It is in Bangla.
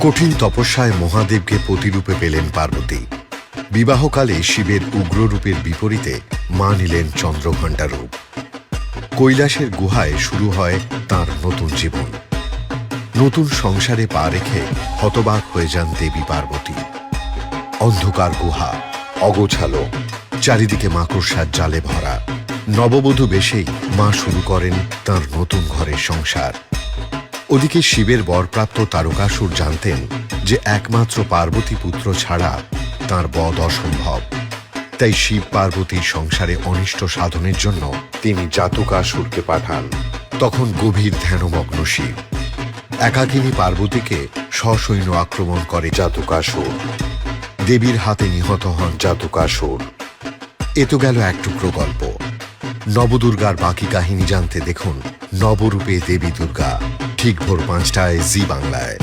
কঠিন তপস্যায় মহাদেবকে প্রতিরূপে পেলেন পার্বতী। বিবাহকালে শিবের উগ্ররূপের বিপরীতে মা নিলেন চন্দ্রঘণ্টা রূপ কৈলাসের গুহায় শুরু হয় তার নতুন জীবন। নতুন সংসারে পা রেখে হতবাক হয়ে যান দেবী পার্বতী। অন্ধকার গুহা, অগোছালো, চারিদিকে মাকড়সার জালে ভরা। নববধূ বেশেই মা শুরু করেন তার নতুন ঘরের সংসার। ওদিকে শিবের বরপ্রাপ্ত তারকাসুর জানতেন যে একমাত্র পার্বতী পুত্র ছাড়া তার বধ অসম্ভব। তাই শিব পার্বতীর সংসারে অনিষ্ট সাধনের জন্য তিনি জাতকাসুরকে পাঠান, তখন গভীর ধ্যানমগ্ন শিব। একাকিনী পার্বতীকে সসৈন্য আক্রমণ করে জাতুকাসুর দেবীর হাতে নিহত হন জাতুকাসুর এ তো গেল এক টুকরো গল্প। নবদুর্গার বাকি কাহিনী জানতে দেখুন নবরূপে দেবী দুর্গা। ঠিক ভোর পাঁচটায় জি বাংলায়।